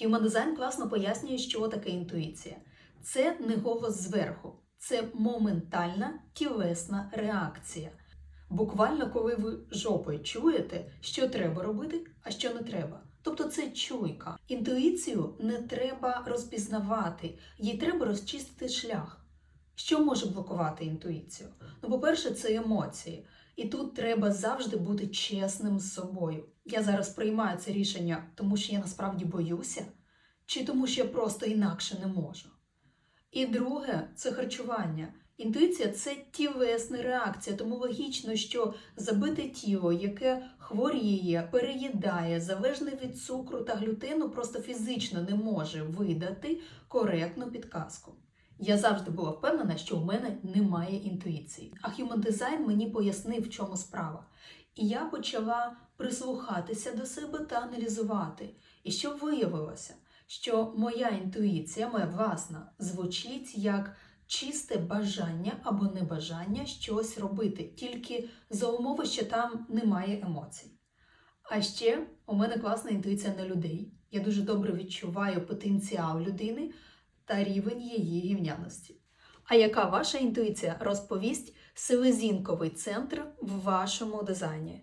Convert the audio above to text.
Human Design класно пояснює, що таке інтуїція. Це не голос зверху, це моментальна тілесна реакція. Буквально, коли ви жопою чуєте, що треба робити, а що не треба. Тобто це чуйка. Інтуїцію не треба розпізнавати, їй треба розчистити шлях. Що може блокувати інтуїцію? Ну, по-перше, це емоції. І тут треба завжди бути чесним з собою. Я зараз приймаю це рішення, тому що я насправді боюся, чи тому що я просто інакше не можу. І друге це харчування. Інтуїція це тілесна реакція, тому логічно, що забите тіло, яке хворіє, переїдає, залежне від цукру та глютену, просто фізично не може видати коректну підказку. Я завжди була впевнена, що у мене немає інтуїції. А Human Design мені пояснив, в чому справа. І я почала прислухатися до себе та аналізувати. І що виявилося? Що моя інтуїція, моя власна, звучить як чисте бажання або небажання щось робити, тільки за умови, що там немає емоцій. А ще у мене класна інтуїція на людей. Я дуже добре відчуваю потенціал людини та рівень її гівняності. А яка ваша інтуїція розповість селезінковий центр в вашому дизайні?